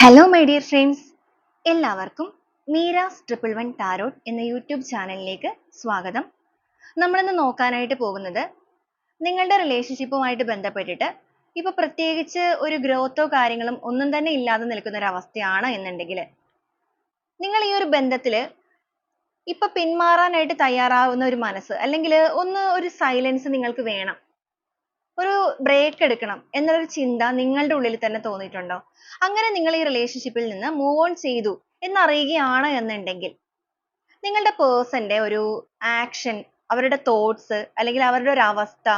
Hello my dear friends എല്ലാവർക്കും Meera's triple one tarot എന്ന YouTube ചാനലിലേക്ക് സ്വാഗതം. നമ്മളിന്ന് നോക്കാനായിട്ട് പോകുന്നത് നിങ്ങളുടെ റിലേഷൻഷിപ്പുമായിട്ട് ബന്ധപ്പെട്ടിട്ട് ഇപ്പോൾ പ്രത്യേകിച്ച് ഒരു ഗ്രോത്തോ കാര്യങ്ങളും ഒന്നും തന്നെ ഇല്ലാതെ നിൽക്കുന്ന ഒരു അവസ്ഥയാണ് എന്നുണ്ടെങ്കിൽ നിങ്ങൾ ഈ ഒരു ബന്ധത്തിൽ ഇപ്പം പിന്മാറാനായിട്ട് തയ്യാറാവുന്ന ഒരു മനസ്സ് അല്ലെങ്കിൽ ഒന്ന് ഒരു സൈലൻസ് നിങ്ങൾക്ക് വേണം. ഒരു ബ്രേക്ക് എടുക്കണം എന്നൊരു ചിന്ത നിങ്ങളുടെ ഉള്ളിൽ തന്നെ തോന്നിയിട്ടുണ്ടോ? അങ്ങനെ നിങ്ങൾ ഈ റിലേഷൻഷിപ്പിൽ നിന്ന് മൂവ് ഓൺ ചെയ്തു എന്നറിയുകയാണ് എന്നുണ്ടെങ്കിൽ നിങ്ങളുടെ പേഴ്സന്റെ ഒരു ആക്ഷൻ അവരുടെ തോട്ട്സ് അല്ലെങ്കിൽ അവരുടെ ഒരു അവസ്ഥ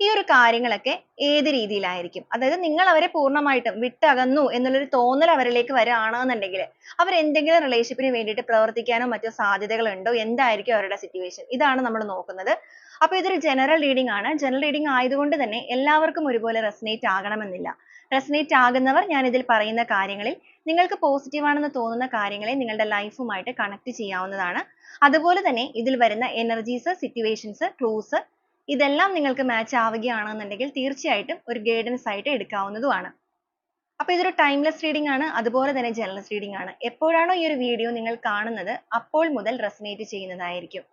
ഈ ഒരു കാര്യങ്ങളൊക്കെ ഏത് രീതിയിലായിരിക്കും? അതായത് നിങ്ങൾ അവരെ പൂർണമായിട്ടും വിട്ടകന്നു എന്നുള്ളൊരു തോന്നൽ അവരിലേക്ക് വരികയാണെന്നുണ്ടെങ്കിൽ അവർ എന്തെങ്കിലും റിലേഷൻഷിപ്പിന് വേണ്ടിയിട്ട് പ്രവർത്തിക്കാനോ മറ്റോ സാധ്യതകളുണ്ടോ? എന്തായിരിക്കും അവരുടെ സിറ്റുവേഷൻ ഇതാണ് നമ്മൾ നോക്കുന്നത്. അപ്പോൾ ഇതൊരു ജനറൽ റീഡിംഗ് ആണ്. ജനറൽ റീഡിംഗ് ആയതുകൊണ്ട് തന്നെ എല്ലാവർക്കും ഒരുപോലെ റെസനേറ്റ് ആകണമെന്നില്ല. റെസനേറ്റ് ആകുന്നവർ ഞാൻ ഇതിൽ പറയുന്ന കാര്യങ്ങളിൽ നിങ്ങൾക്ക് പോസിറ്റീവ് ആണെന്ന് തോന്നുന്ന കാര്യങ്ങളെ നിങ്ങളുടെ ലൈഫുമായിട്ട് കണക്ട് ചെയ്യാവുന്നതാണ്. അതുപോലെ തന്നെ ഇതിൽ വരുന്ന എനർജീസ് സിറ്റുവേഷൻസ് ക്ലൂസ് ഇതെല്ലാം നിങ്ങൾക്ക് മാച്ച് ആവുകയാണെന്നുണ്ടെങ്കിൽ തീർച്ചയായിട്ടും ഒരു ഗൈഡൻസ് ആയിട്ട് എടുക്കാവുന്നതുമാണ്. അപ്പോൾ ഇതൊരു ടൈംലെസ് റീഡിംഗ് ആണ്. അതുപോലെ തന്നെ ജനറൽസ് റീഡിംഗ് ആണ്. എപ്പോഴാണോ ഈ ഒരു വീഡിയോ നിങ്ങൾ കാണുന്നത് അപ്പോൾ മുതൽ റെസനേറ്റ് ചെയ്യുന്നതായിരിക്കും.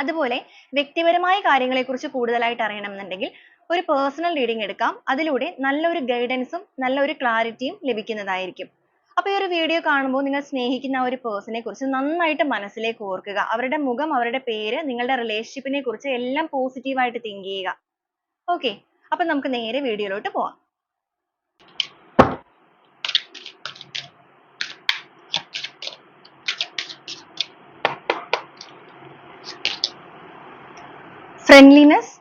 അതുപോലെ വ്യക്തിപരമായ കാര്യങ്ങളെക്കുറിച്ച് കൂടുതലായിട്ട് അറിയണമെന്നുണ്ടെങ്കിൽ ഒരു പേഴ്സണൽ റീഡിംഗ് എടുക്കാം. അതിലൂടെ നല്ലൊരു ഗൈഡൻസും നല്ലൊരു ക്ലാരിറ്റിയും ലഭിക്കുന്നതായിരിക്കും. അപ്പോൾ ഈ ഒരു വീഡിയോ കാണുമ്പോൾ നിങ്ങൾ സ്നേഹിക്കുന്ന ആ ഒരു പേഴ്സണെ കുറിച്ച് നന്നായിട്ട് മനസ്സിലേക്ക് ഓർക്കുക. അവരുടെ മുഖം അവരുടെ പേര് നിങ്ങളുടെ റിലേഷൻഷിപ്പിനെ കുറിച്ച് എല്ലാം പോസിറ്റീവ് ആയിട്ട് ചെയ്യുക. ഓക്കെ അപ്പോൾ നമുക്ക് നേരെ വീഡിയോയിലോട്ട് പോവാം. Friendliness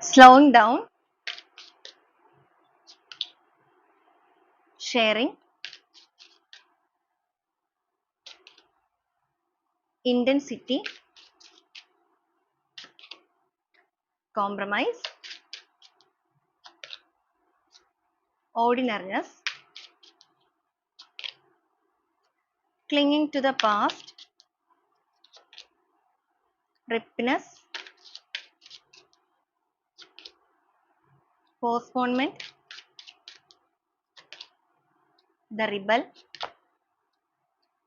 slowing down. Sharing. Intensity. Compromise. Ordinariness. Clinging to the past ripeness postponement. The rebel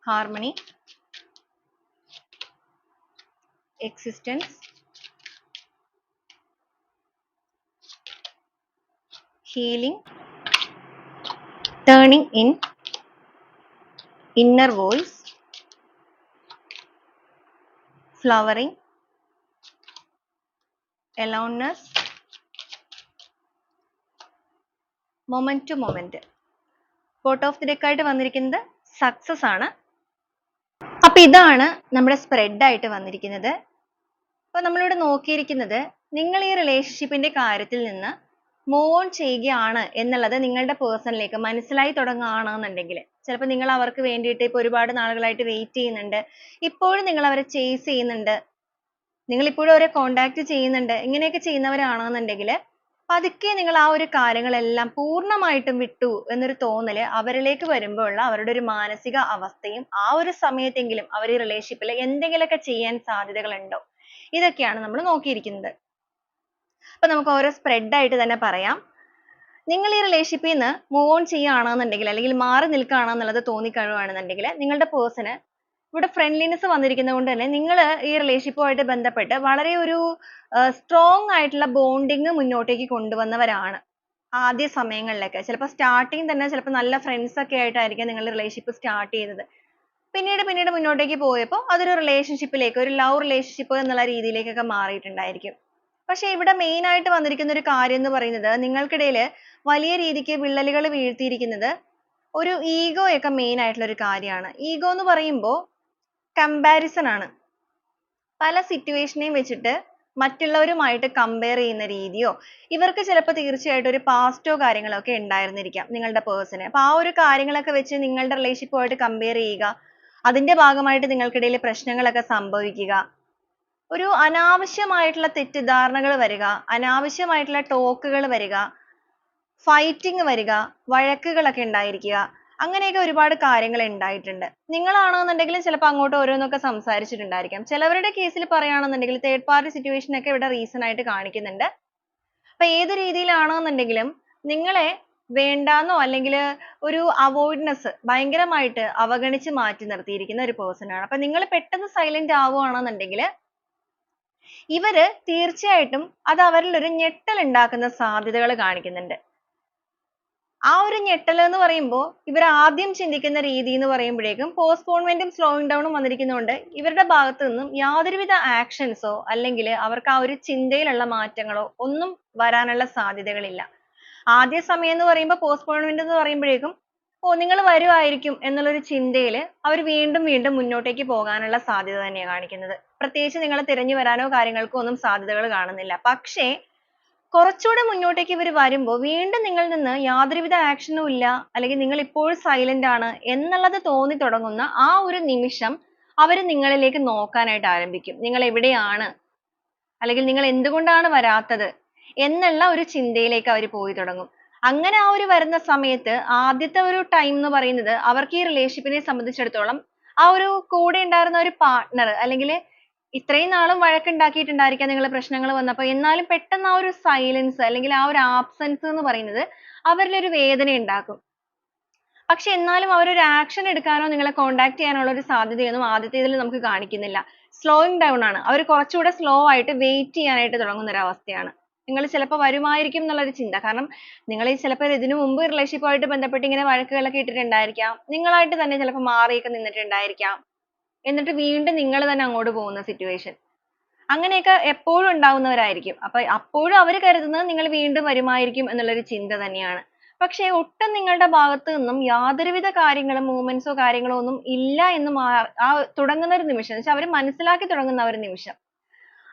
harmony. Existence. Healing. Turning in. Inner voice flowering aloneness moment to moment court of the deck ആയിട്ട് വന്നിരിക്കുന്നത് success ആണ്. അപ്പൊ ഇതാണ് നമ്മുടെ spread ആയിട്ട് വന്നിരിക്കുന്നത്. അപ്പൊ നമ്മളിവിടെ നോക്കിയിരിക്കുന്നത് നിങ്ങൾ ഈ റിലേഷൻഷിപ്പിന്റെ കാര്യത്തിൽ നിന്ന് മൂവ് ഓൺ ചെയ്യുകയാണ് എന്നുള്ളത് നിങ്ങളുടെ പേഴ്സണിലേക്ക് മനസ്സിലായി തുടങ്ങുകയാണെന്നുണ്ടെങ്കിൽ. ചിലപ്പോൾ നിങ്ങൾ അവർക്ക് വേണ്ടിയിട്ട് ഇപ്പോൾ ഒരുപാട് നാളുകളായിട്ട് വെയിറ്റ് ചെയ്യുന്നുണ്ട്. ഇപ്പോഴും നിങ്ങൾ അവരെ ചേസ് ചെയ്യുന്നുണ്ട്. നിങ്ങൾ ഇപ്പോഴും അവരെ കോണ്ടാക്ട് ചെയ്യുന്നുണ്ട്. ഇങ്ങനെയൊക്കെ ചെയ്യുന്നവരാണെന്നുണ്ടെങ്കിൽ പതുക്കെ നിങ്ങൾ ആ ഒരു കാര്യങ്ങളെല്ലാം പൂർണമായിട്ടും വിട്ടു എന്നൊരു തോന്നൽ അവരിലേക്ക് വരുമ്പോൾ ഉള്ള അവരുടെ ഒരു മാനസിക അവസ്ഥയും ആ ഒരു സമയത്തെങ്കിലും അവർ ഈ റിലേഷൻഷിപ്പിൽ എന്തെങ്കിലുമൊക്കെ ചെയ്യാൻ സാധ്യതകളുണ്ടോ? ഇതൊക്കെയാണ് നമ്മൾ നോക്കിയിരിക്കുന്നത്. അപ്പൊ നമുക്ക് ഓരോ സ്പ്രെഡ് ആയിട്ട് തന്നെ പറയാം. നിങ്ങൾ ഈ റിലേഷൻഷിപ്പിൽ നിന്ന് മൂവ് ഓൺ ചെയ്യുകയാണെന്നുണ്ടെങ്കിൽ അല്ലെങ്കിൽ മാറി നിൽക്കുകയാണെന്നുള്ളത് തോന്നിക്കഴിയുകയാണെന്നുണ്ടെങ്കിൽ നിങ്ങളുടെ person ഇവിടെ friendliness വന്നിരിക്കുന്നത് കൊണ്ട് തന്നെ നിങ്ങൾ ഈ relationship ബന്ധപ്പെട്ട് വളരെ ഒരു strong ആയിട്ടുള്ള bonding മുന്നോട്ടേക്ക് കൊണ്ടുവന്നവരാണ് ആദ്യ സമയങ്ങളിലൊക്കെ. ചിലപ്പോൾ starting തന്നെ ചിലപ്പോൾ നല്ല friends ഒക്കെ ആയിട്ടായിരിക്കും നിങ്ങൾ relationship start ചെയ്തത്. പിന്നീട് പിന്നീട് മുന്നോട്ടേക്ക് പോയപ്പോൾ അതൊരു relationship ലേക്ക് ഒരു love relationship എന്നുള്ള രീതിയിലേക്കൊക്കെ മാറിയിട്ടുണ്ടായിരിക്കും. പക്ഷേ ഇവിടെ main ആയിട്ട് വന്നിരിക്കുന്ന ഒരു കാര്യം എന്ന് പറയുന്നത് നിങ്ങൾക്കിടയിൽ വലിയ രീതിക്ക് വിള്ളലുകൾ വീഴ്ത്തിയിരിക്കുന്നത് ഒരു ego ഒക്കെ main ആയിട്ടുള്ള ഒരു കാര്യമാണ്. Ego എന്ന് പറയുമ്പോൾ comparison ആണ് പല situation നെയും വെച്ചിട്ട് മറ്റുള്ളവരുമായിട്ട് compare ചെയ്യുന്ന രീതിയോ ഇവർക്ക് ചിലപ്പോൾ തീർച്ചയായിട്ടും ഒരു past ഓ കാര്യങ്ങളോ ഒക്കെ ഉണ്ടായിരുന്നിരിക്കാം നിങ്ങളുടെ person ന്. അപ്പോൾ ആ ഒരു കാര്യങ്ങളൊക്കെ വെച്ച് നിങ്ങളുടെ relationship ആയിട്ട് compare ചെയ്യുക അതിന്റെ ഭാഗമായിട്ട് നിങ്ങൾക്കിടയിൽ പ്രശ്നങ്ങളൊക്കെ സംഭവിക്കുക ഒരു അനാവശ്യമായിട്ടുള്ള തെറ്റിദ്ധാരണകൾ വരിക അനാവശ്യമായിട്ടുള്ള talk കൾ വരിക fighting വരിക വഴക്കുകളൊക്കെ ഉണ്ടായിരിക്കുക അങ്ങനെയൊക്കെ ഒരുപാട് കാര്യങ്ങൾ ഉണ്ടായിട്ടുണ്ട് നിങ്ങളാണെന്നുണ്ടെങ്കിൽ ചിലപ്പോൾ അങ്ങോട്ട് ഓരോന്നൊക്കെ സംസാരിച്ചിട്ടുണ്ടായിരിക്കാം ചിലവരുടെ കേസിൽ പറയുകയാണെന്നുണ്ടെങ്കിൽ third party situation ഒക്കെ ഇവിടെ റീസൺ ആയിട്ട് കാണിക്കുന്നുണ്ട് അപ്പോൾ ഏത് രീതിയിലാണെന്നുണ്ടെങ്കിലും നിങ്ങളെ വേണ്ടാന്നോ അല്ലെങ്കിൽ ഒരു അവോയ്ഡ്നെസ് ഭയങ്കരമായിട്ട് അവഗണിച്ച് മാറ്റി നിർത്തിയിരിക്കുന്ന ഒരു person ആണ്. അപ്പൊ നിങ്ങൾ പെട്ടെന്ന് silent ആവുകയാണെന്നുണ്ടെങ്കിൽ ഇവർ തീർച്ചയായിട്ടും അത് അവരിൽ ഒരു ഞെട്ടൽ ഉണ്ടാക്കുന്ന സാധ്യതകൾ കാണിക്കുന്നുണ്ട്. ആ ഒരു ഞെട്ടൽ എന്ന് പറയുമ്പോൾ ഇവർ ആദ്യം ചിന്തിക്കുന്ന രീതി എന്ന് പറയുമ്പോഴേക്കും പോസ്റ്റ്പോൺമെന്റും slowing down ഉം വന്നിരിക്കുന്നതുകൊണ്ട് ഇവരുടെ ഭാഗത്തു നിന്നും യാതൊരുവിധ actions ഓ അല്ലെങ്കിൽ അവർക്ക് ആ ഒരു ചിന്തയിലുള്ള മാറ്റങ്ങളോ ഒന്നും വരാനുള്ള സാധ്യതകളില്ല. ആദ്യ സമയം എന്ന് പറയുമ്പോൾ postponement എന്ന് പറയുമ്പോഴേക്കും ഓ നിങ്ങൾ വരുമായിരിക്കും എന്നുള്ള ഒരു ചിന്തയിൽ അവർ വീണ്ടും വീണ്ടും മുന്നോട്ടേക്ക് പോകാനുള്ള സാധ്യത തന്നെയാണ് കാണിക്കുന്നത്. പ്രത്യേകിച്ച് നിങ്ങൾ തിരഞ്ഞു വരാനോ കാര്യങ്ങൾക്കോ ഒന്നും സാധ്യതകൾ കാണുന്നില്ല. പക്ഷേ കുറച്ചുകൂടെ മുന്നോട്ടേക്ക് ഇവർ വരുമ്പോൾ വീണ്ടും നിങ്ങളിൽ നിന്ന് യാതൊരുവിധ ഉം ഇല്ല അല്ലെങ്കിൽ നിങ്ങൾ ഇപ്പോഴും സൈലന്റ് ആണ് എന്നുള്ളത് തോന്നി തുടങ്ങുന്ന ആ ഒരു നിമിഷം അവർ നിങ്ങളിലേക്ക് നോക്കാനായിട്ട് ആരംഭിക്കും. നിങ്ങൾ എവിടെയാണ് അല്ലെങ്കിൽ നിങ്ങൾ എന്തുകൊണ്ടാണ് വരാത്തത് എന്നുള്ള ഒരു ചിന്തയിലേക്ക് അവർ പോയി തുടങ്ങും. അങ്ങനെ ആ ഒരു വരുന്ന സമയത്ത് ആദ്യത്തെ ഒരു ടൈം എന്ന് പറയുന്നത് അവർക്ക് ഈ റിലേഷൻഷിപ്പിനെ സംബന്ധിച്ചിടത്തോളം ആ ഒരു കൂടെ ഉണ്ടായിരുന്ന ഒരു partner അല്ലെങ്കിൽ ഇത്രയും നാളും വഴക്കുണ്ടാക്കിയിട്ടുണ്ടായിരിക്കാം നിങ്ങൾ പ്രശ്നങ്ങൾ വന്നപ്പോൾ എന്നാലും പെട്ടെന്ന് ആ ഒരു സൈലൻസ് അല്ലെങ്കിൽ ആ ഒരു absence എന്ന് പറയുന്നത് അവരിൽ ഒരു വേദന ഉണ്ടാക്കും. പക്ഷെ എന്നാലും അവർ ഒരു action എടുക്കാനോ നിങ്ങളെ contact ചെയ്യാനുള്ള ഒരു സാധ്യതയൊന്നും ആദ്യത്തേതിൽ നമുക്ക് കാണിക്കുന്നില്ല. സ്ലോയിങ് ഡൗൺ ആണ്. അവർ കുറച്ചുകൂടെ സ്ലോ ആയിട്ട് wait ചെയ്യാനായിട്ട് തുടങ്ങുന്ന ഒരു അവസ്ഥയാണ്. നിങ്ങൾ ചിലപ്പോൾ വരുമായിരിക്കും എന്നുള്ള ഒരു ചിന്ത. കാരണം നിങ്ങൾ ചിലപ്പോൾ ഇതിനു മുമ്പ് ആയിട്ട് ബന്ധപ്പെട്ട് ഇങ്ങനെ വഴക്കുകളൊക്കെ ഇട്ടിട്ടുണ്ടായിരിക്കാം. നിങ്ങളായിട്ട് തന്നെ ചിലപ്പോൾ മാറിയൊക്കെ നിന്നിട്ടുണ്ടായിരിക്കാം. എന്നിട്ട് വീണ്ടും നിങ്ങൾ തന്നെ അങ്ങോട്ട് പോകുന്ന സിറ്റുവേഷൻ അങ്ങനെയൊക്കെ എപ്പോഴും ഉണ്ടാവുന്നവരായിരിക്കും. അപ്പൊ അപ്പോഴും അവർ കരുതുന്നത് നിങ്ങൾ വീണ്ടും വരുമായിരിക്കും എന്നുള്ളൊരു ചിന്ത തന്നെയാണ്. പക്ഷേ ഒട്ടും നിങ്ങളുടെ ഭാഗത്ത് നിന്നും യാതൊരുവിധ കാര്യങ്ങളും മൂവ്മെന്റ്സോ കാര്യങ്ങളോ ഒന്നും ഇല്ല എന്ന് ആ തുടങ്ങുന്ന ഒരു നിമിഷം എന്ന് വെച്ചാൽ അവർ മനസ്സിലാക്കി തുടങ്ങുന്ന ഒരു നിമിഷം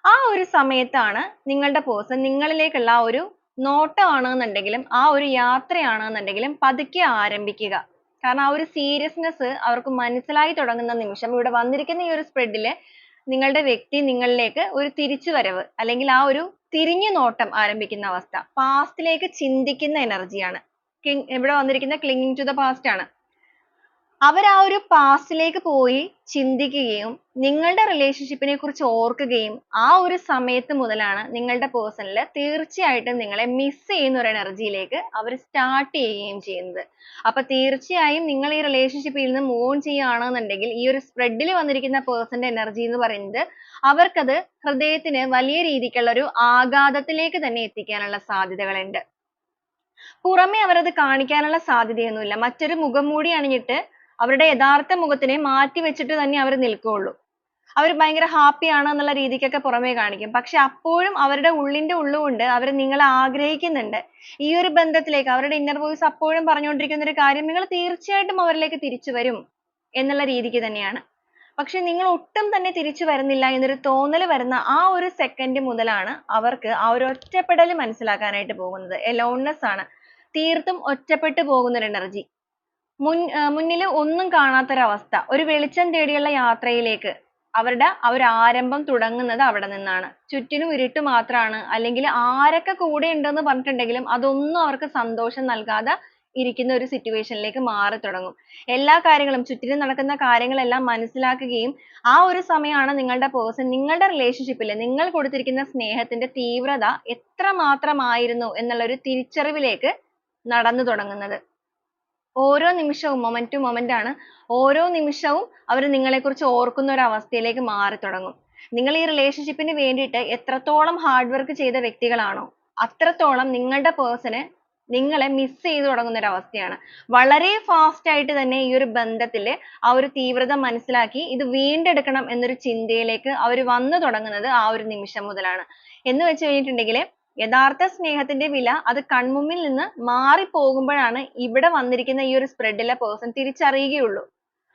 ആ ഒരു സമയത്താണ് നിങ്ങളുടെ പേഴ്സൺ നിങ്ങളിലേക്കുള്ള ആ ഒരു നോട്ടമാണെന്നുണ്ടെങ്കിലും ആ ഒരു യാത്രയാണെന്നുണ്ടെങ്കിലും പതുക്കെ ആരംഭിക്കുക. കാരണം ആ ഒരു seriousness അവർക്ക് മനസ്സിലായി തുടങ്ങുന്ന നിമിഷം ഇവിടെ വന്നിരിക്കുന്ന ഈ ഒരു ൽ നിങ്ങളുടെ വ്യക്തി നിങ്ങളിലേക്ക് ഒരു തിരിച്ചുവരവ് അല്ലെങ്കിൽ ആ ഒരു തിരിഞ്ഞു നോട്ടം ആരംഭിക്കുന്ന അവസ്ഥ. past ലേക്ക് ചിന്തിക്കുന്ന cling ഇവിടെ വന്നിരിക്കുന്ന clinging to the past ആണ്. അവർ ആ ഒരു past ലേക്ക് പോയി ചിന്തിക്കുകയും നിങ്ങളുടെ relationship നെ കുറിച്ച് ഓർക്കുകയും ആ ഒരു സമയത്ത് മുതലാണ് നിങ്ങളുടെ person ൽ തീർച്ചയായിട്ടും നിങ്ങളെ miss ചെയ്യുന്ന ഒരു എനർജിയിലേക്ക് ലേക്ക് അവർ start ചെയ്യുകയും ചെയ്യുന്നത്. അപ്പൊ തീർച്ചയായും നിങ്ങൾ ഈ relationship ൽ നിന്ന് move on ചെയ്യുകയാണെന്നുണ്ടെങ്കിൽ ഈ ഒരു spread ൽ വന്നിരിക്കുന്ന പേഴ്സന്റെ എനർജി എന്ന് പറയുന്നത് അവർക്കത് ഹൃദയത്തിന് വലിയ രീതിക്കുള്ള ഒരു ആഘാതത്തിലേക്ക് തന്നെ എത്തിക്കാനുള്ള സാധ്യതകളുണ്ട്. പുറമെ അവരത് കാണിക്കാനുള്ള സാധ്യതയൊന്നുമില്ല. മറ്റൊരു മുഖം മൂടി അണിഞ്ഞിട്ട് അവരുടെ യഥാർത്ഥ മുഖത്തിനെ മാറ്റി വെച്ചിട്ട് തന്നെ അവർ നിൽക്കുകയുള്ളൂ. അവർ ഭയങ്കര ഹാപ്പി ആണ് എന്നുള്ള രീതിക്കൊക്കെ പുറമേ കാണിക്കും. പക്ഷെ അപ്പോഴും അവരുടെ ഉള്ളിന്റെ ഉള്ളുകൊണ്ട് അവർ നിങ്ങളെ ആഗ്രഹിക്കുന്നുണ്ട്. ഈ ഒരു ബന്ധത്തിലേക്ക് അവരുടെ ഇന്നർ വോയിസ് അപ്പോഴും പറഞ്ഞുകൊണ്ടിരിക്കുന്ന ഒരു കാര്യം നിങ്ങൾ തീർച്ചയായിട്ടും അവരിലേക്ക് തിരിച്ചു വരും എന്നുള്ള രീതിക്ക് തന്നെയാണ്. പക്ഷെ നിങ്ങൾ ഒട്ടും തന്നെ തിരിച്ചു വരുന്നില്ല എന്നൊരു തോന്നൽ വരുന്ന ആ ഒരു സെക്കൻഡ് മുതലാണ് അവർക്ക് ആ ഒരു ഒറ്റപ്പെടൽ മനസ്സിലാക്കാനായിട്ട് പോകുന്നത്. aloneness ആണ്. തീർത്തും ഒറ്റപ്പെട്ടു പോകുന്ന ഒരു energy. മുൻ മുന്നിൽ ഒന്നും കാണാത്ത ഒരു വെളിച്ചം തേടിയുള്ള യാത്രയിലേക്ക് അവരുടെ ആരംഭം തുടങ്ങുന്നത് അവിടെ നിന്നാണ്. ചുറ്റിനും ഇരുട്ട് മാത്രമാണ് അല്ലെങ്കിൽ ആരൊക്കെ കൂടെ ഉണ്ടെന്ന് പറഞ്ഞിട്ടുണ്ടെങ്കിലും അതൊന്നും അവർക്ക് സന്തോഷം നൽകാതെ ഇരിക്കുന്ന ഒരു സിറ്റുവേഷനിലേക്ക് ലേക്ക് മാറി തുടങ്ങും. എല്ലാ കാര്യങ്ങളും ചുറ്റിനും നടക്കുന്ന കാര്യങ്ങളെല്ലാം മനസ്സിലാക്കുകയും ആ ഒരു സമയമാണ് നിങ്ങളുടെ പേഴ്സൺ നിങ്ങളുടെ relationship ൽ നിങ്ങൾ കൊടുത്തിരിക്കുന്ന സ്നേഹത്തിന്റെ തീവ്രത എത്രമാത്രമായിരുന്നു എന്നുള്ള ഒരു തിരിച്ചറിവിലേക്ക് നടന്നു തുടങ്ങുന്നത്. ഓരോ നിമിഷവും moment to moment ആണ്. ഓരോ നിമിഷവും അവർ നിങ്ങളെക്കുറിച്ച് ഓർക്കുന്ന ഒരു അവസ്ഥയിലേക്ക് മാറി തുടങ്ങും. നിങ്ങൾ ഈ റിലേഷൻഷിപ്പിന് വേണ്ടിയിട്ട് എത്രത്തോളം ഹാർഡ് വർക്ക് ചെയ്ത വ്യക്തികളാണോ അത്രത്തോളം നിങ്ങളുടെ person നിങ്ങളെ miss ചെയ്തു തുടങ്ങുന്ന ഒരു അവസ്ഥയാണ്. വളരെ ഫാസ്റ്റ് ആയിട്ട് തന്നെ ഈ ഒരു ബന്ധത്തിൽ ആ ഒരു തീവ്രത മനസ്സിലാക്കി ഇത് വീണ്ടെടുക്കണം എന്നൊരു ചിന്തയിലേക്ക് അവർ വന്നു തുടങ്ങുന്നത് ആ ഒരു നിമിഷം മുതലാണ്. എന്ന് വെച്ച് കഴിഞ്ഞിട്ടുണ്ടെങ്കിൽ യഥാർത്ഥ സ്നേഹത്തിന്റെ വില അത് കൺമുമ്പിൽ നിന്ന് മാറിപ്പോകുമ്പോഴാണ് ഇവിടെ വന്നിരിക്കുന്ന ഈ ഒരു spread ലെ person തിരിച്ചറിയുകയുള്ളൂ.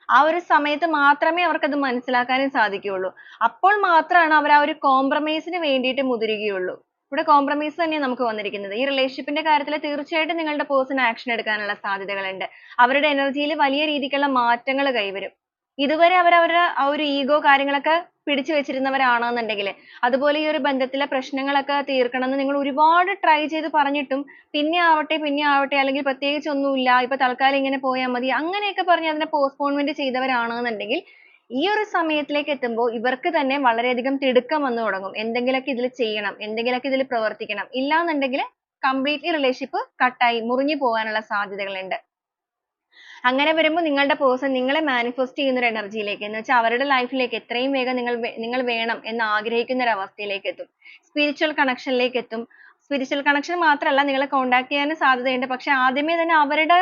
ആ ഒരു സമയത്ത് മാത്രമേ അവർക്ക് അത് മനസ്സിലാക്കാനും സാധിക്കുകയുള്ളൂ. അപ്പോൾ മാത്രമാണ് അവർ ആ ഒരു compromise ന് വേണ്ടിയിട്ട് മുതിരുകയുള്ളൂ. ഇവിടെ കോംപ്രമൈസ് തന്നെ നമുക്ക് വന്നിരിക്കുന്നത്. ഈ റിലേഷൻഷിപ്പിന്റെ ന്റെ കാര്യത്തിൽ തീർച്ചയായിട്ടും നിങ്ങളുടെ പേഴ്സൺ ആക്ഷൻ എടുക്കാനുള്ള സാധ്യതകളുണ്ട്. അവരുടെ എനർജിയിൽ വലിയ രീതിക്കുള്ള മാറ്റങ്ങൾ കൈവരും. ഇതുവരെ അവർ അവരുടെ ആ ഒരു ഈഗോ കാര്യങ്ങളൊക്കെ പിടിച്ചു വെച്ചിരുന്നവരാണെന്നുണ്ടെങ്കിൽ അതുപോലെ ഈ ഒരു ബന്ധത്തിലെ പ്രശ്നങ്ങളൊക്കെ തീർക്കണം എന്ന് നിങ്ങൾ ഒരുപാട് try ചെയ്ത് പറഞ്ഞിട്ടും പിന്നെ ആവട്ടെ പിന്നെ ആവട്ടെ അല്ലെങ്കിൽ പ്രത്യേകിച്ച് ഒന്നുമില്ല ഇപ്പൊ തൽക്കാലം ഇങ്ങനെ പോയാൽ മതി അങ്ങനെയൊക്കെ പറഞ്ഞ് അതിനെ postponement ചെയ്തവരാണെന്നുണ്ടെങ്കിൽ ഈ ഒരു സമയത്തിലേക്ക് എത്തുമ്പോൾ ഇവർക്ക് തന്നെ വളരെയധികം തിടുക്കം വന്നു തുടങ്ങും. എന്തെങ്കിലുമൊക്കെ ഇതിൽ ചെയ്യണം എന്തെങ്കിലുമൊക്കെ ഇതിൽ പ്രവർത്തിക്കണം. ഇല്ലാന്നുണ്ടെങ്കിൽ കംപ്ലീറ്റ്ലി റിലേഷൻഷിപ്പ് കട്ടായി മുറിഞ്ഞു പോകാനുള്ള സാധ്യതകളുണ്ട്. അങ്ങനെ വരുമ്പോൾ നിങ്ങളുടെ പേഴ്സൺ നിങ്ങളെ മാനിഫെസ്റ്റ് ചെയ്യുന്ന ഒരു എനർജിയിലേക്ക് എന്ന് വെച്ചാൽ അവരുടെ ലൈഫിലേക്ക് എത്രയും വേഗം നിങ്ങൾ നിങ്ങൾ വേണം എന്ന് ആഗ്രഹിക്കുന്ന ഒരു അവസ്ഥയിലേക്ക് എത്തും സ്പിരിച്വൽ കണക്ഷനിലേക്ക് എത്തും. സ്പിരിച്വൽ കണക്ഷൻ മാത്രമല്ല നിങ്ങളെ കോണ്ടാക്ട് ചെയ്യാനും സാധ്യതയുണ്ട്. പക്ഷെ ആദ്യമേ തന്നെ അവരുടെ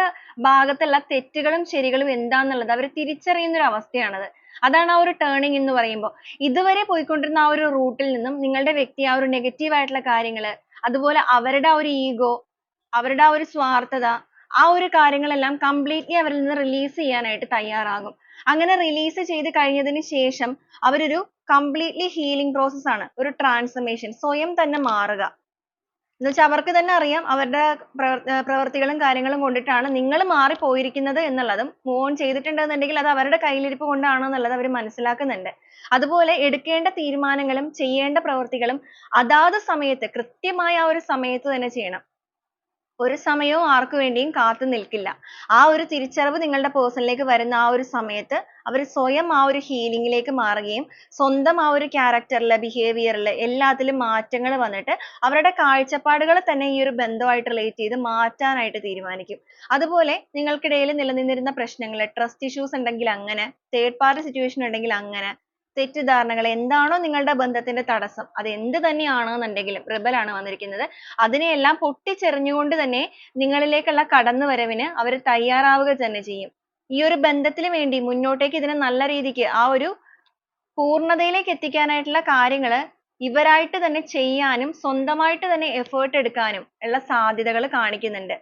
ഭാഗത്തുള്ള തെറ്റുകളും ശരികളും എന്താണെന്നുള്ളത് അവർ തിരിച്ചറിയുന്ന ഒരു അവസ്ഥയാണത് അതാണ് ആ ഒരു ടേണിംഗ് എന്ന് പറയുമ്പോൾ ഇതുവരെ പോയിക്കൊണ്ടിരുന്ന ആ ഒരു റൂട്ടിൽ നിന്നും നിങ്ങളുടെ വ്യക്തി ആ ഒരു നെഗറ്റീവ് ആയിട്ടുള്ള കാര്യങ്ങൾ അതുപോലെ അവരുടെ ആ ഒരു ഈഗോ അവരുടെ ആ ഒരു സ്വാർത്ഥത ആ ഒരു കാര്യങ്ങളെല്ലാം കംപ്ലീറ്റ്ലി അവരിൽ നിന്ന് റിലീസ് ചെയ്യാനായിട്ട് തയ്യാറാകും. അങ്ങനെ റിലീസ് ചെയ്ത് കഴിഞ്ഞതിന് ശേഷം അവരൊരു കംപ്ലീറ്റ്ലി ഹീലിംഗ് പ്രോസസ് ആണ്. ഒരു ട്രാൻസ്ഫർമേഷൻ സ്വയം തന്നെ മാറുക. എന്ന് വെച്ചാൽ അവർക്ക് തന്നെ അറിയാം അവരുടെ പ്രവർത്തികളും കാര്യങ്ങളും കൊണ്ടിട്ടാണ് നിങ്ങൾ മാറിപ്പോയിരിക്കുന്നത് എന്നുള്ളതും മൂവ് ഓൺ ചെയ്തിട്ടുണ്ടെന്നുണ്ടെങ്കിൽ അത് അവരുടെ കയ്യിലിരിപ്പ് കൊണ്ടാണ് എന്നുള്ളത് അവർ മനസ്സിലാക്കുന്നുണ്ട്. അതുപോലെ എടുക്കേണ്ട തീരുമാനങ്ങളും ചെയ്യേണ്ട പ്രവൃത്തികളും അതാത് സമയത്ത് കൃത്യമായ ആ ഒരു സമയത്ത് തന്നെ ചെയ്യണം. ഒരു സമയവും ആർക്കു വേണ്ടിയും കാത്തു നിൽക്കില്ല. ആ ഒരു തിരിച്ചറിവ് നിങ്ങളുടെ person ലേക്ക് വരുന്ന ആ ഒരു സമയത്ത് അവർ സ്വയം ആ ഒരു ഹീലിംഗിലേക്ക് ലേക്ക് മാറുകയും സ്വന്തം ആ ഒരു character ബിഹേവിയറിൽ എല്ലാത്തിലും മാറ്റങ്ങൾ വന്നിട്ട് അവരുടെ കാഴ്ചപ്പാടുകൾ തന്നെ ഈ ഒരു ബന്ധവുമായിട്ട് റിലേറ്റ് ചെയ്ത് മാറ്റാനായിട്ട് തീരുമാനിക്കും. അതുപോലെ നിങ്ങൾക്കിടയിൽ നിലനിന്നിരുന്ന പ്രശ്നങ്ങൾ ട്രസ്റ്റ് issues ഉണ്ടെങ്കിൽ അങ്ങനെ തേർഡ് പാർട്ടി സിറ്റുവേഷൻ ഉണ്ടെങ്കിൽ അങ്ങനെ തെറ്റിദ്ധാരണകൾ എന്താണോ നിങ്ങളുടെ ബന്ധത്തിന്റെ തടസ്സം അത് എന്ത് തന്നെയാണെന്നുണ്ടെങ്കിലും rebel ആണ് വന്നിരിക്കുന്നത്. അതിനെയെല്ലാം പൊട്ടിച്ചെറിഞ്ഞുകൊണ്ട് തന്നെ നിങ്ങളിലേക്കുള്ള കടന്നുവരവിന് അവർ തയ്യാറാവുക തന്നെ ചെയ്യും. ഈ ഒരു ബന്ധത്തിന് വേണ്ടി മുന്നോട്ടേക്ക് ഇതിനെ നല്ല രീതിക്ക് ആ ഒരു പൂർണതയിലേക്ക് എത്തിക്കാനായിട്ടുള്ള കാര്യങ്ങൾ ഇവരായിട്ട് തന്നെ ചെയ്യാനും സ്വന്തമായിട്ട് തന്നെ effort എടുക്കാനും ഉള്ള സാധ്യതകൾ കാണിക്കുന്നുണ്ട്.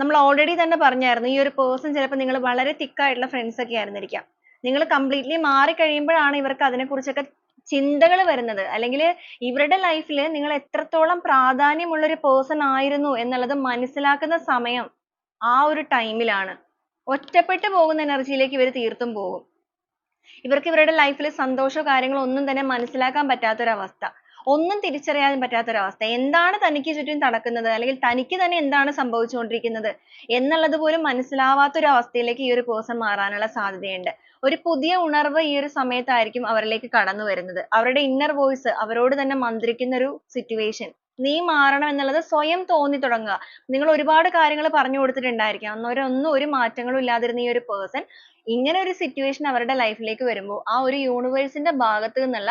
നമ്മൾ ഓൾറെഡി തന്നെ പറഞ്ഞായിരുന്നു ഈ ഒരു പേഴ്സൺ ചിലപ്പോൾ നിങ്ങൾ വളരെ thick ആയിട്ടുള്ള friends ഒക്കെ ആയിരുന്നിരിക്കാം. നിങ്ങൾ കംപ്ലീറ്റ്ലി മാറി കഴിയുമ്പോഴാണ് ഇവർക്ക് അതിനെക്കുറിച്ചൊക്കെ ചിന്തകൾ വരുന്നത്. അല്ലെങ്കിൽ ഇവരുടെ ലൈഫിൽ നിങ്ങൾ എത്രത്തോളം പ്രാധാന്യമുള്ള ഒരു പേഴ്സൺ ആയിരുന്നു എന്നുള്ളത് മനസ്സിലാക്കുന്ന സമയം ആ ഒരു ടൈമിലാണ് ലാണ്. ഒറ്റപ്പെട്ടു പോകുന്ന energy ലേക്ക് ഇവർ തീർത്തും പോകും. ഇവർക്ക് ഇവരുടെ ലൈഫിൽ സന്തോഷമോ കാര്യങ്ങളോ ഒന്നും തന്നെ മനസ്സിലാക്കാൻ പറ്റാത്ത ഒരു അവസ്ഥ ഒന്നും തിരിച്ചറിയാൻ അവസ്ഥ എന്താണ് തനിക്ക് ചുറ്റും നടക്കുന്നത്? അല്ലെങ്കിൽ തനിക്ക് തന്നെ എന്താണ് സംഭവിച്ചുകൊണ്ടിരിക്കുന്നത്? എന്നുള്ളത് പോലും മനസ്സിലാവാത്ത ഒരു അവസ്ഥയിലേക്ക് ഈ ഒരു person മാറാനുള്ള സാധ്യതയുണ്ട്. ഒരു പുതിയ ഉണർവ് ഈ ഒരു സമയത്തായിരിക്കും അവരിലേക്ക് കടന്നു വരുന്നത് അവരുടെ ഇന്നർ വോയിസ് അവരോട് തന്നെ മന്ത്രിക്കുന്ന ഒരു situation. നീ മാറണം എന്നുള്ളത് സ്വയം തോന്നി തുടങ്ങുക. നിങ്ങൾ ഒരുപാട് കാര്യങ്ങൾ പറഞ്ഞു കൊടുത്തിട്ടുണ്ടായിരിക്കാം. അന്നേരം ഒന്നും ഒരു മാറ്റങ്ങളും ഇല്ലാതിരുന്ന ഈ ഒരു person ഇങ്ങനെ ഒരു situation അവരുടെ life ലേക്ക് വരുമ്പോൾ ആ ഒരു universe ന്റെ ഭാഗത്ത് നിന്നുള്ള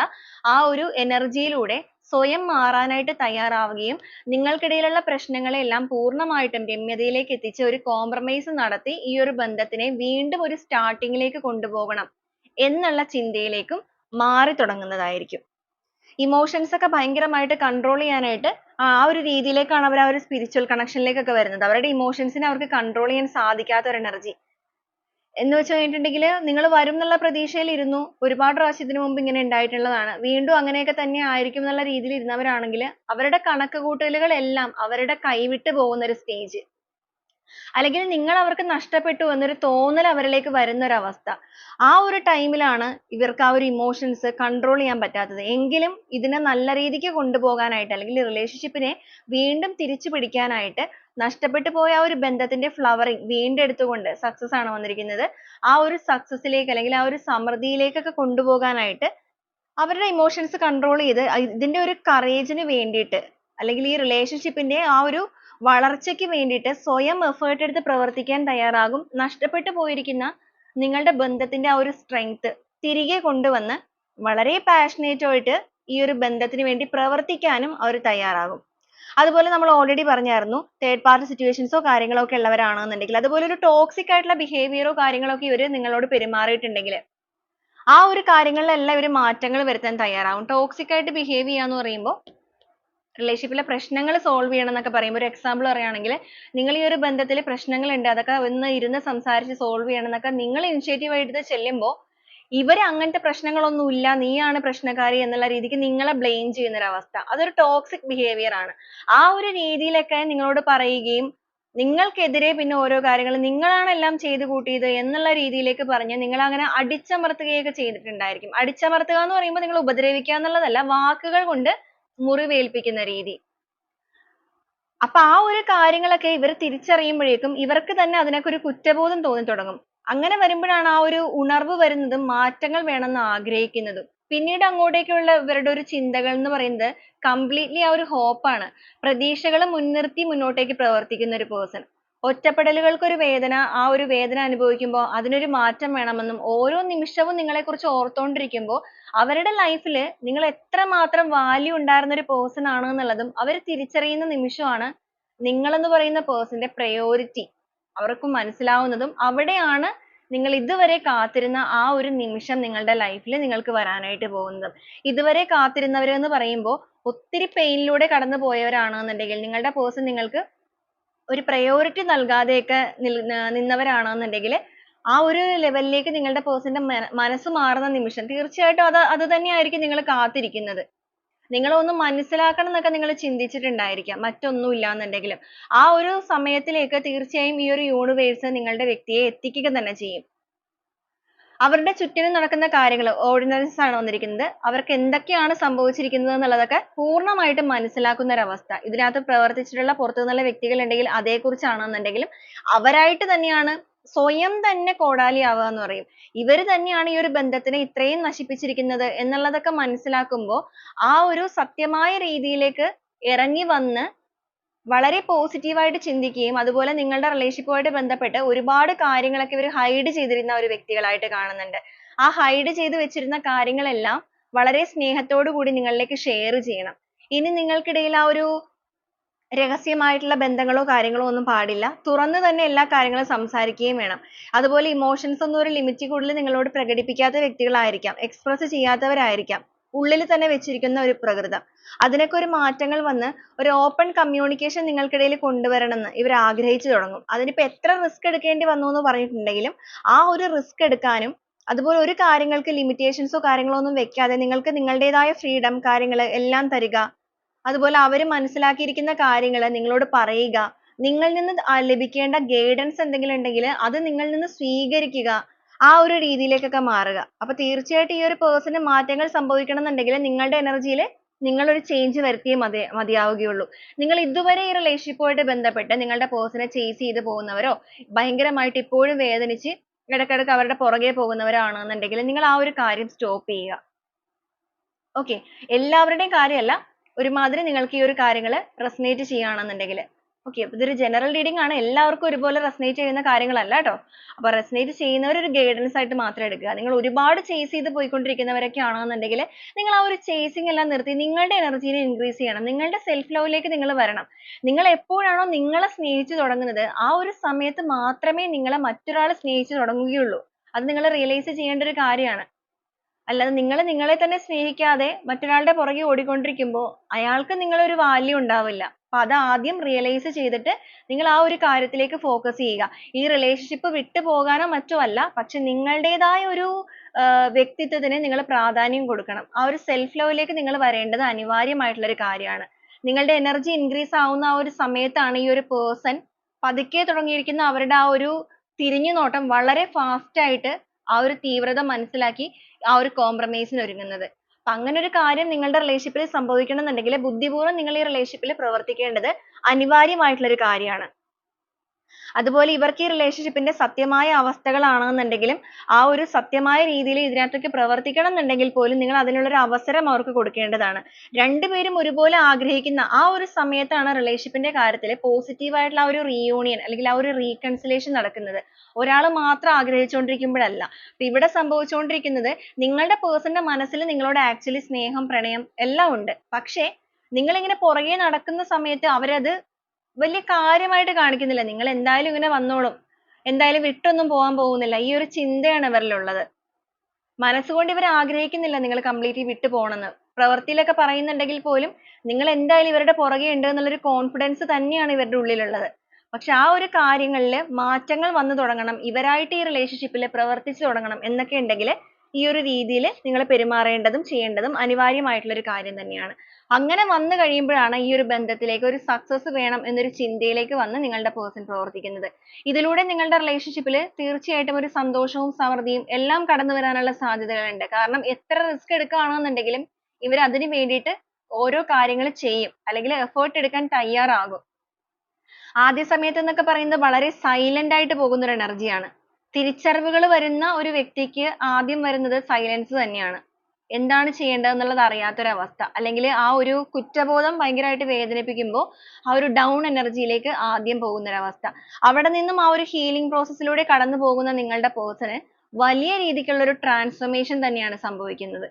ആ ഒരു energy യിലൂടെ സ്വയം മാറാനായിട്ട് തയ്യാറാവുകയും നിങ്ങൾക്കിടയിലുള്ള പ്രശ്നങ്ങളെ എല്ലാം പൂർണമായിട്ടും രമ്യതയിലേക്ക് എത്തിച്ച് ഒരു compromise നടത്തി ഈ ഒരു ബന്ധത്തിനെ വീണ്ടും ഒരു starting ലേക്ക് കൊണ്ടുപോകണം എന്നുള്ള ചിന്തയിലേക്കും മാറി തുടങ്ങുന്നതായിരിക്കും. Emotions ഒക്കെ ഭയങ്കരമായിട്ട് control ചെയ്യാനായിട്ട് ആ ഒരു രീതിയിലേക്കാണ് അവർ ആ ഒരു spiritual connection വരുന്നത്. അവരുടെ emotions നെ അവർക്ക് control ചെയ്യാൻ സാധിക്കാത്ത ഒരു energy. എന്ന് വെച്ച് കഴിഞ്ഞിട്ടുണ്ടെങ്കിൽ നിങ്ങൾ വരും എന്നുള്ള പ്രതീക്ഷയിൽ ഇരുന്നു. ഒരുപാട് പ്രാവശ്യം ഇതിനു മുമ്പ് ഇങ്ങനെ ഉണ്ടായിട്ടുള്ളതാണ്. വീണ്ടും അങ്ങനെയൊക്കെ തന്നെ ആയിരിക്കും എന്നുള്ള രീതിയിൽ ഇരുന്നവരാണെങ്കിൽ അവരുടെ കണക്കുകൂട്ടലുകൾ എല്ലാം അവരുടെ കൈവിട്ട് പോകുന്ന ഒരു stage. അല്ലെങ്കിൽ നിങ്ങൾ അവർക്ക് നഷ്ടപ്പെട്ടു എന്നൊരു തോന്നൽ അവരിലേക്ക് വരുന്ന ഒരു അവസ്ഥ ആ ഒരു ടൈമിലാണ് ലാണ് ഇവർക്ക് ആ ഒരു emotions കൺട്രോൾ ചെയ്യാൻ പറ്റാത്തത്. എങ്കിലും ഇതിനെ നല്ല രീതിക്ക് കൊണ്ടുപോകാനായിട്ട് അല്ലെങ്കിൽ റിലേഷൻഷിപ്പിനെ വീണ്ടും തിരിച്ചു പിടിക്കാനായിട്ട് നഷ്ടപ്പെട്ടു പോയ ആ ഒരു ബന്ധത്തിന്റെ flowering വീണ്ടെടുത്തുകൊണ്ട് സക്സസ് ആണ് വന്നിരിക്കുന്നത്. ആ ഒരു success ലേക്ക് അല്ലെങ്കിൽ ആ ഒരു സമൃദ്ധിയിലേക്കൊക്കെ കൊണ്ടുപോകാനായിട്ട് അവരുടെ emotions കൺട്രോൾ ചെയ്ത് ഇതിന്റെ ഒരു courage ന് വേണ്ടിയിട്ട് അല്ലെങ്കിൽ ഈ relationship ന്റെ ആ ഒരു വളർച്ചയ്ക്ക് വേണ്ടിയിട്ട് സ്വയം effort എടുത്ത് പ്രവർത്തിക്കാൻ തയ്യാറാകും. നഷ്ടപ്പെട്ടു പോയിരിക്കുന്ന നിങ്ങളുടെ ബന്ധത്തിന്റെ ആ ഒരു സ്ട്രെങ്ത് തിരികെ കൊണ്ടുവന്ന് വളരെ പാഷനേറ്റ് ആയിട്ട് ഈ ഒരു ബന്ധത്തിന് വേണ്ടി പ്രവർത്തിക്കാനും അവർ തയ്യാറാകും. അതുപോലെ നമ്മൾ ഓൾറെഡി പറഞ്ഞായിരുന്നു തേർഡ് പാർട്ടി സിറ്റുവേഷൻസോ കാര്യങ്ങളോ ഒക്കെ ഉള്ളവരാണെന്നുണ്ടെങ്കിൽ അതുപോലെ ഒരു ടോക്സിക് ആയിട്ടുള്ള ബിഹേവിയറോ ഓ കാര്യങ്ങളോ ഒക്കെ ഇവർ നിങ്ങളോട് പെരുമാറിയിട്ടുണ്ടെങ്കിൽ ആ ഒരു കാര്യങ്ങളിലെല്ലാം ഇവർ മാറ്റങ്ങൾ വരുത്താൻ തയ്യാറാവും ടോക്സിക് ആയിട്ട് ബിഹേവ് ചെയ്യുക എന്ന് പറയുമ്പോൾ relationship ലെ പ്രശ്നങ്ങൾ സോൾവ് ചെയ്യണം എന്നൊക്കെ പറയുമ്പോൾ ഒരു എക്സാമ്പിൾ പറയുകയാണെങ്കിൽ നിങ്ങൾ ഈ ഒരു ബന്ധത്തിൽ പ്രശ്നങ്ങൾ ഉണ്ട് അതൊക്കെ ഒന്ന് ഇരുന്ന് സംസാരിച്ച് solve ചെയ്യണം എന്നൊക്കെ നിങ്ങൾ ഇനിഷ്യേറ്റീവ് എടുത്ത് ചെല്ലുമ്പോൾ ഇവർ അങ്ങനത്തെ പ്രശ്നങ്ങളൊന്നും ഇല്ല. നീയാണ് പ്രശ്നക്കാരി എന്നുള്ള രീതിക്ക് നിങ്ങളെ ബ്ലെയിം ചെയ്യുന്ന ഒരു അവസ്ഥ. അതൊരു ടോക്സിക് ബിഹേവിയർ ആണ്. ആ ഒരു രീതിയിലൊക്കെ നിങ്ങളോട് പറയുകയും നിങ്ങൾക്കെതിരെ പിന്നെ ഓരോ കാര്യങ്ങൾ നിങ്ങളാണ് എല്ലാം ചെയ്തു കൂട്ടിയത് എന്നുള്ള രീതിയിലേക്ക് പറഞ്ഞ് നിങ്ങൾ അങ്ങനെ അടിച്ചമർത്തുകയൊക്കെ ചെയ്തിട്ടുണ്ടായിരിക്കും. അടിച്ചമർത്തുക എന്ന് പറയുമ്പോൾ നിങ്ങൾ ഉപദ്രവിക്കുക എന്നുള്ളതല്ല വാക്കുകൾ കൊണ്ട് മുറിവേൽപ്പിക്കുന്ന രീതി. അപ്പൊ ആ ഒരു കാര്യങ്ങളൊക്കെ ഇവർ തിരിച്ചറിയുമ്പോഴേക്കും ഇവർക്ക് തന്നെ അതിനൊക്കെ ഒരു കുറ്റബോധം തോന്നി തുടങ്ങും അങ്ങനെ വരുമ്പോഴാണ് ആ ഒരു ഉണർവ് വരുന്നതും മാറ്റങ്ങൾ വേണമെന്ന് ആഗ്രഹിക്കുന്നതും. പിന്നീട് അങ്ങോട്ടേക്കുള്ള ഇവരുടെ ഒരു ചിന്തകൾ എന്ന് പറയുന്നത് കംപ്ലീറ്റ്ലി ആ ഒരു ഹോപ്പാണ് പ്രതീക്ഷകളെ മുൻനിർത്തി മുന്നോട്ടേക്ക് പ്രവർത്തിക്കുന്ന ഒരു പേഴ്സൺ ഒറ്റപ്പെടലുകൾക്ക് ഒരു വേദന ആ ഒരു വേദന അനുഭവിക്കുമ്പോൾ അതിനൊരു മാറ്റം വേണമെന്നും ഓരോ നിമിഷവും നിങ്ങളെക്കുറിച്ച് ഓർത്തുകൊണ്ടിരിക്കുമ്പോൾ അവരുടെ ലൈഫിൽ നിങ്ങൾ എത്രമാത്രം വാല്യൂ ഉണ്ടായിരുന്ന ഒരു പേഴ്സൺ ആണ് എന്നുള്ളതും അവർ തിരിച്ചറിയുന്ന നിമിഷമാണ് നിങ്ങളെന്ന് പറയുന്ന പേഴ്സന്റെ പ്രയോറിറ്റി അവർക്ക് മനസ്സിലാവുന്നതും അവിടെയാണ് നിങ്ങൾ ഇതുവരെ കാത്തിരുന്ന ആ ഒരു നിമിഷം നിങ്ങളുടെ ലൈഫിൽ നിങ്ങൾക്ക് വരാനായിട്ട് പോകുന്നത്. ഇതുവരെ കാത്തിരുന്നവരെന്ന് പറയുമ്പോൾ ഒത്തിരി പെയിനിലൂടെ കടന്നു പോയവരാണെന്നുണ്ടെങ്കിൽ നിങ്ങളുടെ പേഴ്സൺ നിങ്ങൾക്ക് ഒരു പ്രയോറിറ്റി നൽകാതെയൊക്കെ നിൽ നിന്നവരാണെന്നുണ്ടെങ്കിൽ ആ ഒരു ലെവലിലേക്ക് നിങ്ങളുടെ പേഴ്സന്റെ മനസ്സ് മാറുന്ന നിമിഷം തീർച്ചയായിട്ടും അത് അത് തന്നെയായിരിക്കും നിങ്ങൾ കാത്തിരിക്കുന്നത്. നിങ്ങളെ ഒന്ന് മനസ്സിലാക്കണം എന്നൊക്കെ നിങ്ങൾ ചിന്തിച്ചിട്ടുണ്ടായിരിക്കാം. മറ്റൊന്നും ഇല്ലാന്നുണ്ടെങ്കിലും ആ ഒരു സമയത്തിലേക്ക് തീർച്ചയായും ഈ ഒരു യൂണിവേഴ്സ് നിങ്ങളുടെ വ്യക്തിയെ എത്തിക്കുക തന്നെ ചെയ്യും. അവരുടെ ചുറ്റിനും നടക്കുന്ന കാര്യങ്ങൾ ഓർഡിനറീസ് ആണ് വന്നിരിക്കുന്നത്. അവർക്ക് എന്തൊക്കെയാണ് സംഭവിച്ചിരിക്കുന്നത് എന്നുള്ളതൊക്കെ പൂർണമായിട്ടും മനസ്സിലാക്കുന്ന ഒരു അവസ്ഥ ഇതിനകത്ത് പ്രവർത്തിച്ചിട്ടുള്ള പുറത്തു നിന്നുള്ള വ്യക്തികൾ ഉണ്ടെങ്കിൽ അതേക്കുറിച്ചാണെന്നുണ്ടെങ്കിലും അവരായിട്ട് തന്നെയാണ് സ്വയം തന്നെ കോടാലിയാവുക എന്ന് പറയും. ഇവർ തന്നെയാണ് ഈ ഒരു ബന്ധത്തിനെ ഇത്രയും നശിപ്പിച്ചിരിക്കുന്നത് എന്നുള്ളതൊക്കെ മനസ്സിലാക്കുമ്പോൾ ആ ഒരു സത്യമായ രീതിയിലേക്ക് ഇറങ്ങി വന്ന് വളരെ പോസിറ്റീവായിട്ട് ചിന്തിക്കുകയും അതുപോലെ നിങ്ങളുടെ റിലേഷൻഷിപ്പുമായിട്ട് ബന്ധപ്പെട്ട് ഒരുപാട് കാര്യങ്ങളൊക്കെ ഇവർ ഹൈഡ് ചെയ്തിരുന്ന ഒരു വ്യക്തികളായിട്ട് കാണുന്നുണ്ട്. ആ ഹൈഡ് ചെയ്ത് വെച്ചിരുന്ന കാര്യങ്ങളെല്ലാം വളരെ സ്നേഹത്തോടു കൂടി നിങ്ങളിലേക്ക് ഷെയർ ചെയ്യണം. ഇനി നിങ്ങൾക്കിടയിൽ ആ ഒരു രഹസ്യമായിട്ടുള്ള ബന്ധങ്ങളോ കാര്യങ്ങളോ ഒന്നും പാടില്ല. തുറന്നു തന്നെ എല്ലാ കാര്യങ്ങളും സംസാരിക്കുകയും വേണം. അതുപോലെ ഇമോഷൻസ് ഒന്നും ഒരു ലിമിറ്റിൽ കൂടുതൽ നിങ്ങളോട് പ്രകടിപ്പിക്കാത്ത വ്യക്തികളായിരിക്കാം. എക്സ്പ്രസ് ചെയ്യാത്തവരായിരിക്കാം. ഉള്ളിൽ തന്നെ വെച്ചിരിക്കുന്ന ഒരു പ്രകൃതം. അതിനൊക്കെ ഒരു മാറ്റങ്ങൾ വന്ന് ഒരു ഓപ്പൺ കമ്മ്യൂണിക്കേഷൻ നിങ്ങൾക്കിടയിൽ കൊണ്ടുവരണമെന്ന് ഇവർ ആഗ്രഹിച്ചു തുടങ്ങും. അതിനിപ്പോൾ എത്ര റിസ്ക് എടുക്കേണ്ടി വന്നു എന്ന് പറഞ്ഞിട്ടുണ്ടെങ്കിലും ആ ഒരു റിസ്ക് എടുക്കാനും അതുപോലെ ഒരു കാര്യങ്ങൾക്ക് ലിമിറ്റേഷൻസോ കാര്യങ്ങളോ ഒന്നും വെക്കാതെ നിങ്ങൾക്ക് നിങ്ങളുടേതായ ഫ്രീഡം കാര്യങ്ങൾ എല്ലാം തരിക. അതുപോലെ അവർ മനസ്സിലാക്കിയിരിക്കുന്ന കാര്യങ്ങൾ നിങ്ങളോട് പറയുക. നിങ്ങളിൽ നിന്ന് ലഭിക്കേണ്ട ഗൈഡൻസ് എന്തെങ്കിലും ഉണ്ടെങ്കിൽ അത് നിങ്ങളിൽ നിന്ന് സ്വീകരിക്കുക. ആ ഒരു രീതിയിലേക്കൊക്കെ മാറുക. അപ്പൊ തീർച്ചയായിട്ടും ഈ ഒരു ന് മാറ്റങ്ങൾ സംഭവിക്കണം എന്നുണ്ടെങ്കിൽ നിങ്ങളുടെ എനർജിയിൽ യിൽ നിങ്ങൾ ഒരു change വരുത്തിയേ മതി മതിയാവുകയുള്ളൂ. നിങ്ങൾ ഇതുവരെ ഈ ആയിട്ട് ബന്ധപ്പെട്ട് നിങ്ങളുടെ നെ chase ചെയ്ത് പോകുന്നവരോ ഭയങ്കരമായിട്ട് ഇപ്പോഴും വേദനിച്ച് ഇടയ്ക്കിടയ്ക്ക് അവരുടെ പുറകെ പോകുന്നവരാണെന്നുണ്ടെങ്കിൽ നിങ്ങൾ ആ ഒരു കാര്യം സ്റ്റോപ്പ് ചെയ്യുക. okay എല്ലാവരുടെയും കാര്യമല്ല ഒരുമാതിരി നിങ്ങൾക്ക് ഈ ഒരു കാര്യങ്ങൾ resonate ചെയ്യുകയാണെന്നുണ്ടെങ്കിൽ okay ഇതൊരു general reading ആണ് എല്ലാവർക്കും ഒരുപോലെ resonate ചെയ്യുന്ന കാര്യങ്ങളല്ല ട്ടോ. അപ്പോൾ resonate ചെയ്യുന്നവർ ഒരു guidance ആയിട്ട് മാത്രം എടുക്കുക. നിങ്ങൾ ഒരുപാട് chase ചെയ്ത് പോയിക്കൊണ്ടിരിക്കുന്നവരൊക്കെ ആണെന്നുണ്ടെങ്കിൽ നിങ്ങൾ ആ ഒരു chasing എല്ലാം നിർത്തി നിങ്ങളുടെ energy നെ increase ചെയ്യണം. നിങ്ങളുടെ self love ലേക്ക് നിങ്ങൾ വരണം. നിങ്ങൾ എപ്പോഴാണോ നിങ്ങളെ സ്നേഹിച്ചു തുടങ്ങുന്നത് ആ ഒരു സമയത്ത് മാത്രമേ നിങ്ങളെ മറ്റൊരാളെ സ്നേഹിച്ചു തുടങ്ങുകയുള്ളൂ. അത് നിങ്ങൾ realize ചെയ്യേണ്ട ഒരു കാര്യമാണ്. അല്ലാതെ നിങ്ങൾ നിങ്ങളെ തന്നെ സ്നേഹിക്കാതെ മറ്റൊരാളുടെ പുറകെ ഓടിക്കൊണ്ടിരിക്കുമ്പോൾ അയാൾക്ക് നിങ്ങളെ ഒരു value ഉണ്ടാവില്ല. അപ്പോൾ അത് ആദ്യം realize ചെയ്തിട്ട് നിങ്ങൾ ആ ഒരു കാര്യത്തിലേക്ക് focus ചെയ്യുക. ഈ relationship വിട്ടു പോകാനോ മറ്റോ അല്ല പക്ഷെ നിങ്ങളുടേതായ ഒരു വ്യക്തിത്വത്തിന് നിങ്ങൾ പ്രാധാന്യം കൊടുക്കണം. ആ ഒരു self love ലേക്ക് നിങ്ങൾ വരേണ്ടത് അനിവാര്യമായിട്ടുള്ള ഒരു കാര്യമാണ്. നിങ്ങളുടെ energy increase ആവുന്ന ആ ഒരു സമയത്താണ് ഈ ഒരു person പതുക്കെ തുടങ്ങിയിരിക്കുന്ന അവരുടെ ആ ഒരു തിരിഞ്ഞുനോട്ടം വളരെ fast ആയിട്ട് ആ ഒരു തീവ്രത മനസ്സിലാക്കി ആ ഒരു compromise ന് ഒരുങ്ങുന്നത്. അങ്ങനെ ഒരു കാര്യം നിങ്ങളുടെ relationship ൽ സംഭവിക്കണം എന്നുണ്ടെങ്കിൽ ബുദ്ധിപൂർവം നിങ്ങൾ ഈ relationship ൽ പ്രവർത്തിക്കേണ്ടത് അനിവാര്യമായിട്ടുള്ള ഒരു കാര്യമാണ്. അതുപോലെ ഇവർക്ക് ഈ relationship ന്റെ സത്യമായ അവസ്ഥകളാണെന്നുണ്ടെങ്കിലും ആ ഒരു സത്യമായ രീതിയിൽ ഇതിനകത്തേക്ക് പ്രവർത്തിക്കണം എന്നുണ്ടെങ്കിൽ പോലും നിങ്ങൾ അതിനുള്ള ഒരു അവസരം അവർക്ക് കൊടുക്കേണ്ടതാണ്. രണ്ടുപേരും ഒരുപോലെ ആഗ്രഹിക്കുന്ന ആ ഒരു സമയത്താണ് relationship ന്റെ കാര്യത്തിൽ positive ആയിട്ടുള്ള ആ ഒരു reunion അല്ലെങ്കിൽ ആ ഒരു reconciliation നടക്കുന്നത്. ഒരാൾ മാത്രം ആഗ്രഹിച്ചുകൊണ്ടിരിക്കുമ്പോഴല്ല. അപ്പൊ ഇവിടെ സംഭവിച്ചുകൊണ്ടിരിക്കുന്നത് നിങ്ങളുടെ person ന്റെ മനസ്സിൽ നിങ്ങളോട് actually സ്നേഹം പ്രണയം എല്ലാം ഉണ്ട്. പക്ഷേ നിങ്ങൾ ഇങ്ങനെ പുറകെ നടക്കുന്ന സമയത്ത് അവരത് വലിയ കാര്യമായിട്ട് കാണിക്കുന്നില്ല. നിങ്ങൾ എന്തായാലും ഇങ്ങനെ വന്നോളും. എന്തായാലും വിട്ടൊന്നും പോകാൻ പോകുന്നില്ല. ഈ ഒരു ചിന്തയാണ് ഇവരിൽ ഉള്ളത്. മനസ്സുകൊണ്ട് ഇവർ ആഗ്രഹിക്കുന്നില്ല നിങ്ങൾ കംപ്ലീറ്റ്ലി വിട്ടു പോകണമെന്ന്. പ്രവൃത്തിയിലൊക്കെ പറയുന്നുണ്ടെങ്കിൽ പോലും നിങ്ങൾ എന്തായാലും ഇവരുടെ പുറകെ ഉണ്ട് എന്നുള്ളൊരു കോൺഫിഡൻസ് തന്നെയാണ് ഇവരുടെ ഉള്ളിലുള്ളത്. പക്ഷെ ആ ഒരു കാര്യങ്ങളിൽ മാറ്റങ്ങൾ വന്നു തുടങ്ങണം. ഇവരായിട്ട് ഈ റിലേഷൻഷിപ്പിൽ പ്രവർത്തിച്ചു തുടങ്ങണം എന്നൊക്കെ ഉണ്ടെങ്കിൽ ഈ ഒരു രീതിയിൽ നിങ്ങൾ പെരുമാറേണ്ടതും ചെയ്യേണ്ടതും അനിവാര്യമായിട്ടുള്ള ഒരു കാര്യം തന്നെയാണ്. അങ്ങനെ വന്നു കഴിയുമ്പോഴാണ് ഈ ഒരു ബന്ധത്തിലേക്ക് ഒരു സക്സസ് വേണം എന്നൊരു ചിന്തയിലേക്ക് വന്ന് നിങ്ങളുടെ പേഴ്സൺ പ്രവർത്തിക്കുന്നത്. ഇതിലൂടെ നിങ്ങളുടെ റിലേഷൻഷിപ്പിൽ തീർച്ചയായിട്ടും ഒരു സന്തോഷവും സമൃദ്ധിയും എല്ലാം കടന്നു വരാനുള്ള സാധ്യതകളുണ്ട്. കാരണം എത്ര റിസ്ക് എടുക്കുകയാണെന്നുണ്ടെങ്കിലും ഇവർ അതിനു വേണ്ടിയിട്ട് ഓരോ കാര്യങ്ങൾ ചെയ്യും അല്ലെങ്കിൽ effort എടുക്കാൻ തയ്യാറാകും. ആദ്യ സമയത്ത് എന്നൊക്കെ പറയുന്നത് വളരെ സൈലന്റ് ആയിട്ട് പോകുന്ന ഒരു എനർജിയാണ്. തിരിച്ചറിവുകൾ വരുന്ന ഒരു വ്യക്തിക്ക് ആദ്യം വരുന്നത് സൈലൻസ് തന്നെയാണ്. എന്താണ് ചെയ്യേണ്ടതെന്നുള്ളതറിയാത്ത ഒരു അവസ്ഥ അല്ലെങ്കിൽ ആ ഒരു കുറ്റബോധം ഭയങ്കരമായിട്ട് വേദനിപ്പിക്കുമ്പോൾ ആ ഒരു ഡൗൺ എനർജിയിലേക്ക് ആദ്യം പോകുന്ന ഒരു അവസ്ഥ അവിടെ നിന്നും ആ ഒരു ഹീലിംഗ് പ്രോസസ്സിലൂടെ ലൂടെ കടന്നു പോകുന്ന നിങ്ങളുടെ പേഴ്സണ് വലിയ രീതിക്കുള്ള ഒരു ട്രാൻസ്ഫർമേഷൻ തന്നെയാണ് സംഭവിക്കുന്നത്.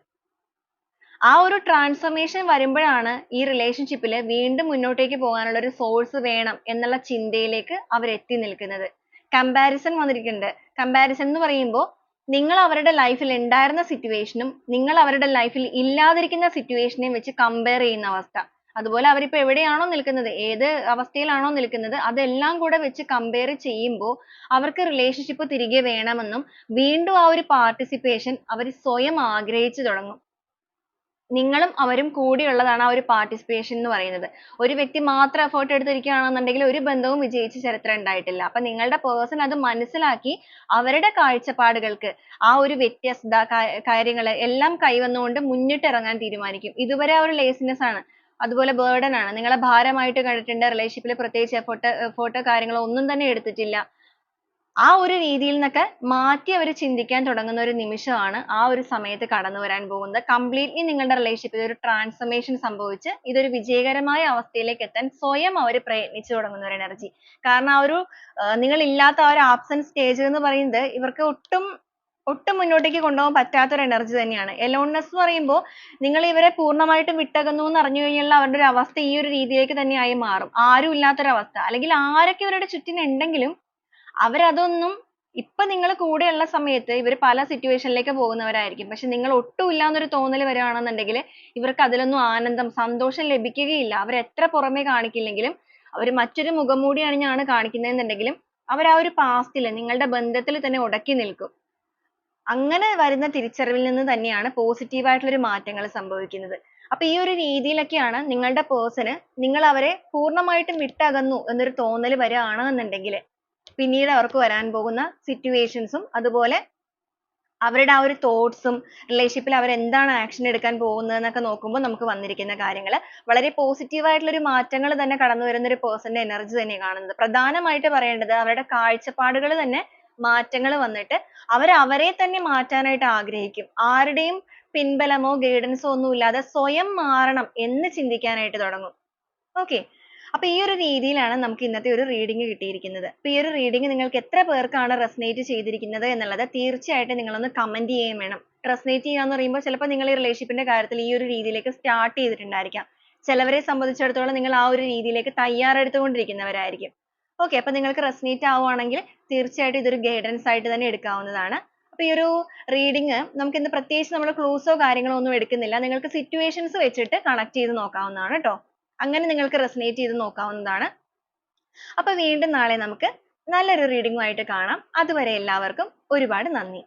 ആ ഒരു ട്രാൻസ്ഫർമേഷൻ വരുമ്പോഴാണ് ഈ റിലേഷൻഷിപ്പിൽ വീണ്ടും മുന്നോട്ടേക്ക് പോകാനുള്ള ഒരു സോഴ്സ് വേണം എന്നുള്ള ചിന്തയിലേക്ക് അവർ എത്തി നിൽക്കുന്നത്. Comparison വന്നിരിക്കുന്നുണ്ട്. comparison എന്ന് പറയുമ്പോൾ നിങ്ങൾ അവരുടെ life ൽ ഉണ്ടായിരുന്ന situation ഉം നിങ്ങൾ അവരുടെ life ൽ ഇല്ലാതിരിക്കുന്ന situation നെയും വെച്ച് compare ചെയ്യുന്ന അവസ്ഥ. അതുപോലെ അവരിപ്പോൾ എവിടെയാണോ നിൽക്കുന്നത് ഏത് അവസ്ഥയിലാണോ നിൽക്കുന്നത് അതെല്ലാം കൂടെ വെച്ച് compare ചെയ്യുമ്പോൾ അവർക്ക് relationship തിരികെ വേണമെന്നും വീണ്ടും ആ ഒരു participation അവർ സ്വയം ആഗ്രഹിച്ചു തുടങ്ങും. നിങ്ങളും അവരും കൂടിയുള്ളതാണ് ആ ഒരു പാർട്ടിസിപ്പേഷൻ എന്ന് പറയുന്നത്. ഒരു വ്യക്തി മാത്രം effort എടുത്തിരിക്കുകയാണെന്നുണ്ടെങ്കിൽ ഒരു ബന്ധവും വിജയിച്ച ചരിത്രം ഉണ്ടായിട്ടില്ല. അപ്പോൾ നിങ്ങളുടെ പേഴ്സൺ അത് മനസ്സിലാക്കി അവരുടെ കാഴ്ചപ്പാടുകൾക്ക് ആ ഒരു വ്യത്യസ്തത കാര്യങ്ങൾ എല്ലാം കൈവന്നുകൊണ്ട് മുന്നിട്ടിറങ്ങാൻ തീരുമാനിക്കും. ഇതുവരെ ആ ഒരു laziness ആണ്. അതുപോലെ burden ആണ്. നിങ്ങളെ ഭാരമായിട്ട് കണ്ടിട്ടുണ്ട്. relationship ൽ പ്രത്യേകിച്ച് effort effort കാര്യങ്ങളോ ഒന്നും തന്നെ എടുത്തിട്ടില്ല. ആ ഒരു രീതിയിൽ നിന്നൊക്കെ മാറ്റി അവർ ചിന്തിക്കാൻ തുടങ്ങുന്ന ഒരു നിമിഷമാണ് ആ ഒരു സമയത്ത് കടന്നു വരാൻ പോകുന്നത്. കംപ്ലീറ്റ്ലി നിങ്ങളുടെ റിലേഷൻഷിപ്പിൽ ഒരു transformation സംഭവിച്ച് ഇതൊരു വിജയകരമായ അവസ്ഥയിലേക്ക് എത്താൻ സ്വയം അവർ പ്രയത്നിച്ചു തുടങ്ങുന്ന ഒരു എനർജി കാരണം ആ ഒരു നിങ്ങൾ ഇല്ലാത്ത ആ ഒരു ആബ്സെന്റ് സ്റ്റേജ് എന്ന് പറയുന്നത് ഇവർക്ക് ഒട്ടും ഒട്ടും മുന്നോട്ടേക്ക് കൊണ്ടുപോകാൻ പറ്റാത്ത ഒരു എനർജി തന്നെയാണ്. aloneness എന്ന് പറയുമ്പോൾ നിങ്ങൾ ഇവരെ പൂർണമായിട്ടും വിട്ടകുന്നു എന്ന് അറിഞ്ഞു കഴിഞ്ഞാൽ അവരുടെ ഒരു അവസ്ഥ ഈ ഒരു രീതിയിലേക്ക് തന്നെയായി മാറും. ആരും ഇല്ലാത്ത ഒരു അവസ്ഥ. അല്ലെങ്കിൽ ആരൊക്കെ ഇവരുടെ ചുറ്റിനും ഉണ്ടെങ്കിലും അവരതൊന്നും ഇപ്പൊ നിങ്ങൾ കൂടെയുള്ള സമയത്ത് ഇവർ പല situation ലേക്ക് പോകുന്നവരായിരിക്കും. പക്ഷെ നിങ്ങൾ ഒട്ടും ഇല്ല എന്നൊരു തോന്നൽ വരികയാണെന്നുണ്ടെങ്കിൽ ഇവർക്ക് അതിലൊന്നും ആനന്ദം സന്തോഷം ലഭിക്കുകയില്ല. അവർ എത്ര പുറമെ കാണിക്കില്ലെങ്കിലും അവർ മറ്റൊരു മുഖംമൂടി അണിഞ്ഞാണ് കാണിക്കുന്നതെന്നുണ്ടെങ്കിലും അവർ ആ ഒരു past ൽ നിങ്ങളുടെ ബന്ധത്തിൽ തന്നെ ഉടക്കി നിൽക്കും. അങ്ങനെ വരുന്ന തിരിച്ചറിവിൽ നിന്ന് തന്നെയാണ് positive ആയിട്ടുള്ള ഒരു മാറ്റങ്ങൾ സംഭവിക്കുന്നത്. അപ്പൊ ഈ ഒരു രീതിയിലൊക്കെയാണ് നിങ്ങളുടെ person നിങ്ങൾ അവരെ പൂർണമായിട്ടും വിട്ടകന്നു എന്നൊരു തോന്നൽ വരികയാണെന്നുണ്ടെങ്കിൽ പിന്നീട് അവർക്ക് വരാൻ പോകുന്ന സിറ്റുവേഷൻസും അതുപോലെ അവരുടെ ആ ഒരു തോട്ട്സും റിലേഷൻഷിപ്പിൽ അവർ എന്താണ് ആക്ഷൻ എടുക്കാൻ പോകുന്നത് എന്നൊക്കെ നോക്കുമ്പോൾ നമുക്ക് വന്നിരിക്കുന്ന കാര്യങ്ങൾ വളരെ positive ആയിട്ടുള്ള ഒരു മാറ്റങ്ങൾ തന്നെ കടന്നു വരുന്ന ഒരു പേഴ്സന്റെ എനർജി തന്നെയാണ് കാണുന്നത്. പ്രധാനമായിട്ട് പറയേണ്ടത് അവരുടെ കാഴ്ചപ്പാടുകൾ തന്നെ മാറ്റങ്ങൾ വന്നിട്ട് അവർ അവരെ തന്നെ മാറ്റാനായിട്ട് ആഗ്രഹിക്കും. ആരുടെയും പിൻബലമോ ഗൈഡൻസോ ഒന്നും ഇല്ലാതെ സ്വയം മാറണം എന്ന് ചിന്തിക്കാനായിട്ട് തുടങ്ങും. okay അപ്പോൾ ഈ ഒരു രീതിയിലാണ് നമുക്ക് ഇന്നത്തെ ഒരു റീഡിംഗ് കിട്ടിയിരിക്കുന്നത്. അപ്പോൾ ഈ ഒരു റീഡിംഗ് നിങ്ങൾക്ക് എത്ര പേർക്കാണ് resonate ചെയ്തിരിക്കുന്നത് എന്നുള്ളത് തീർച്ചയായിട്ടും ഒന്ന് comment ചെയ്യുകയും വേണം. ചെയ്യുക എന്ന് പറയുമ്പോൾ ചിലപ്പോൾ നിങ്ങൾ ഈ റിലേഷൻഷിപ്പിന്റെ ന്റെ കാര്യത്തിൽ ഈ ഒരു രീതിയിലേക്ക് സ്റ്റാർട്ട് ചെയ്തിട്ടുണ്ടായിരിക്കാം. ചിലവരെ സംബന്ധിച്ചിടത്തോളം നിങ്ങൾ ആ ഒരു രീതിയിലേക്ക് തയ്യാറെടുത്തുകൊണ്ടിരിക്കുന്നവരായിരിക്കും. okay അപ്പോൾ നിങ്ങൾക്ക് resonate ആവുകയാണെങ്കിൽ തീർച്ചയായിട്ടും ഇതൊരു ഗൈഡൻസ് ആയിട്ട് തന്നെ എടുക്കാവുന്നതാണ്. അപ്പോൾ ഈ ഒരു reading നമുക്ക് ഇന്ന് പ്രത്യേകിച്ച് നമ്മൾ ക്ലൂസോ കാര്യങ്ങളോ ഒന്നും എടുക്കുന്നില്ല. നിങ്ങൾക്ക് സിറ്റുവേഷൻസ് വെച്ചിട്ട് കണക്ട് ചെയ്ത് നോക്കാവുന്നതാണ് ട്ടോ. അങ്ങനെ നിങ്ങൾക്ക് resonate ചെയ്ത് നോക്കാവുന്നതാണ്. അപ്പോൾ വീണ്ടും നാളെ നമുക്ക് നല്ലൊരു റീഡിംഗുമായിട്ട് കാണാം. അതുവരെ എല്ലാവർക്കും ഒരുപാട് നന്ദി.